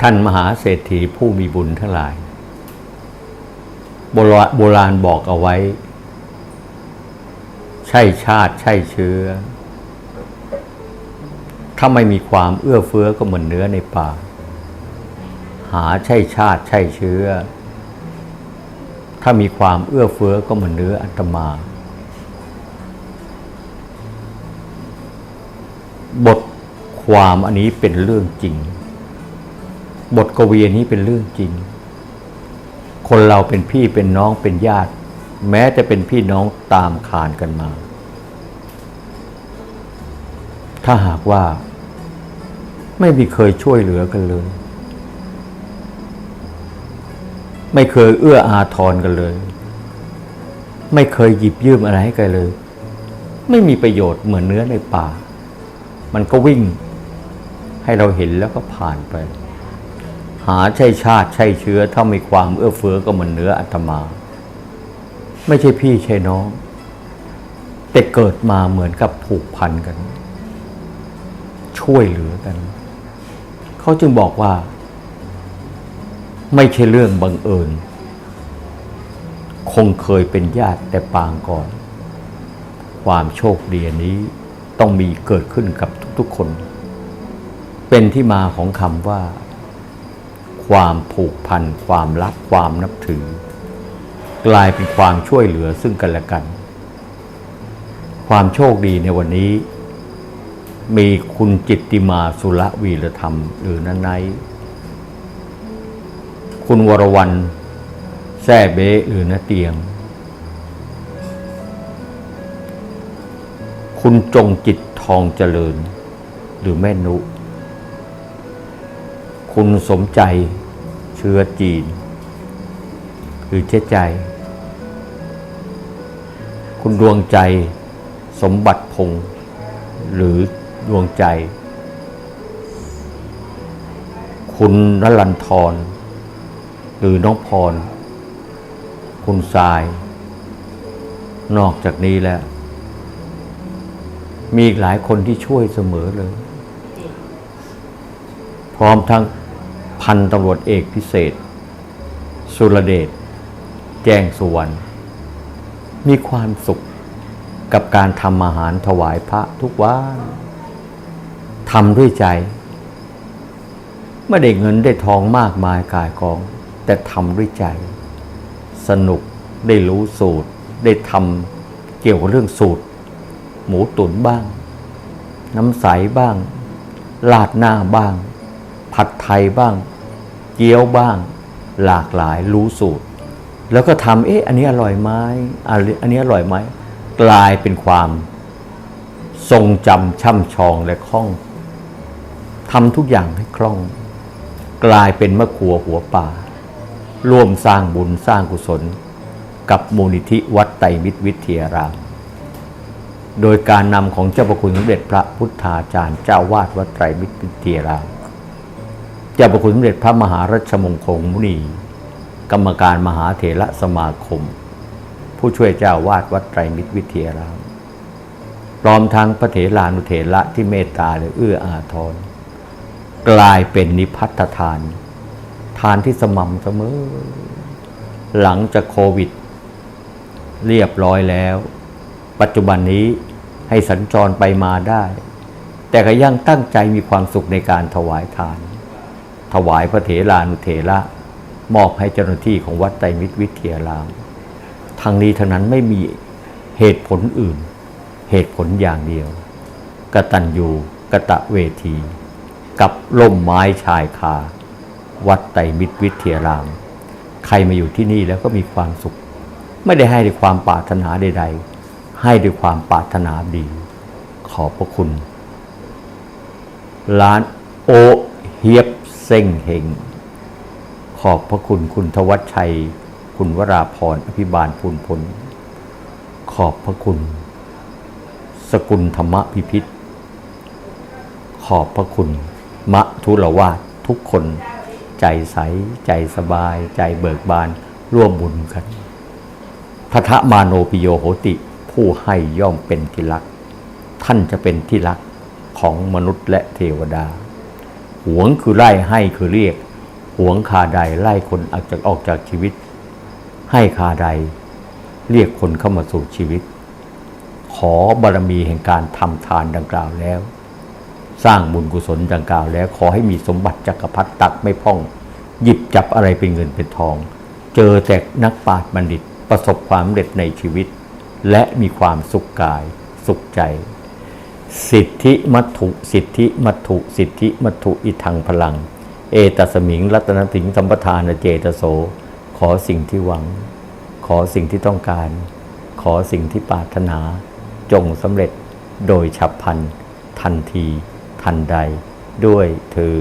ท่านมหาเศรษฐีผู้มีบุญทั้งหลายโบราณโบราณบอกเอาไว้ ใช่ชาติใช่เชื้อ ถ้าไม่มีความเอื้อเฟื้อก็เหมือนเนื้อในป่า หาใช่ชาติใช่เชื้อ ถ้ามีความเอื้อเฟื้อก็เหมือนเนื้ออัตมาบทความอันนี้เป็นเรื่องจริง บทกวีนี้เป็นเรื่องจริง คนเราเป็นพี่เป็นน้องเป็นญาติ แม้จะเป็นพี่น้องตามขานกันมา ถ้าหากว่า ไม่มีเคยช่วยเหลือกันเลย ไม่เคยเอื้ออาทรกันเลย ไม่เคยหยิบยืมอะไรให้กันเลย ไม่มีประโยชน์เหมือนเนื้อในป่า มันก็วิ่งให้เราเห็นแล้วก็ผ่านไป หาใช่ชาติใช่เชื้อ ถ้ามีความเอื้อเฟื้อก็เหมือนเนื้ออาตมา ไม่ใช่พี่ใช่น้อง แต่เกิดมาเหมือนกับผูกพันกัน ช่วยเหลือกัน เขาจึงบอกว่า ไม่ใช่เรื่องบังเอิญ คงเคยเป็นญาติแต่ปางก่อน ความโชคดีอันนี้ต้องมีเกิดขึ้นกับทุกๆคน เป็นที่มาของคำว่า ความผูกพัน ความรักความนับถือ กลายเป็นความช่วยเหลือซึ่งกันและกัน ความโชคดีในวันนี้ มีคุณจิตติมาสุรวีรธรรมหรือนันไนคุณวรวรรณแซ่เบหรือนาเตียง คุณจงจิตทองเจริญ หรือแม่นุ คุณสมใจ เชื้อจีน คือเจ๊ใจ คุณดวงใจสมบัติพง หรือดวงใจ คุณนรันทรหรือน้องพร คุณทราย นอกจากนี้แล้ว มีอีกหลายคนที่ช่วยเสมอเลย พร้อมทั้ง พันตำรวจเอกพิเศษ สุรเดช แจ้งสุวรรณ มีความสุขกับการทำอาหารถวายพระทุกวันทำด้วยใจ ไม่ได้เงินได้ทองมากมายกายกอง แต่ทำด้วยใจ สนุกได้รู้สูตร ได้ทำเกี่ยวกับเรื่องสูตร หมูตุ๋นบ้าง น้ำใสบ้างลาดหน้าบ้าง ผัดไทยบ้าง เกี๊ยวบ้าง หลากหลายรู้สูตร แล้วก็ทำเอ๊ะอันนี้อร่อยไหมอันนี้อร่อยไหมกลายเป็นความทรงจำช่ำชองและคล่องทำทุกอย่างให้คล่อง กลายเป็นมะขัวหัวป่า ร่วมสร้างบุญสร้างกุศล กับมูลนิธิวัดไตรมิตรวิทยาราม โดยการนำของเจ้าพระคุณสมเด็จพระพุทธาจารย์เจ้าวาดวัดไตรมิตรวิทยาราม เจ้าพระคุณสมเด็จพระมหารัชมงคลมุนี กรรมการมหาเถระสมาคม ผู้ช่วยเจ้าวาดวัดไตรมิตรวิทยารามพร้อมทั้งพระเถรานุเถระที่เมตตาและเอื้ออาทรกลายเป็นนิพัฒทาน ทานที่สม่ำเสมอ หลังจากโควิด เรียบร้อยแล้ว ปัจจุบันนี้ให้สัญจรไปมาได้ แต่ก็ยังตั้งใจมีความสุขในการถวายทาน ถวายพระเถรานุเถระมอบให้เจ้าหน้าที่ของวัดไตรมิตรวิทยาราม ทางนี้ทั้งนั้นไม่มีเหตุผลอื่น เหตุผลอย่างเดียวกตัญญูกะตะเวที กับล่มไม้ชายคา วัดไตรมิตรวิทยาราม ใครมาอยู่ที่นี่แล้วก็มีความสุข ไม่ได้ให้ด้วยความปรารถนาใด ๆ ให้ด้วยความปรารถนาดี ขอบพระคุณ ร้านโอเฮียบ เซ็งเฮงขอบพระคุณคุณทวัชชัย คุณวราพรอภิบาลพูนพลขอบพระคุณ สกุลธรรมพิพิธขอบพระคุณ มะทุลวาทุกคนใจใส ใจสบาย ใจเบิกบาน ร่วมบุญกันพัทมาโนปิโยโหติ ผู้ให้ย่อมเป็นที่รัก ท่านจะเป็นที่รักของมนุษย์และเทวดา หวงคือไล่ให้คือเรียก หวงคาใดไล่คนออกจากออกจากชีวิต ให้คาใด เรียกคนเข้ามาสู่ชีวิต ขอบารมีแห่งการทำทานดังกล่าวแล้ว สร้างบุญกุศลดังกล่าวแล้ว ขอให้มีสมบัติจักรพรรดิตักไม่พ่อง หยิบจับอะไรเป็นเงินเป็นทอง เจอแต่นักปราชญ์บัณฑิตประสบความสำเร็จในชีวิต และมีความสุขกาย สุขใจ สิทธิมัตถุ สิทธิมัตถุ สิทธิมัตถุอิทังพลัง เอตสมิงรัตนสิงสัมปทานเจตโส ขอสิ่งที่หวัง ขอสิ่งที่ต้องการ ขอสิ่งที่ปรารถนา จงสำเร็จโดยฉับพลัน ทันที ทันใด ด้วยเธอ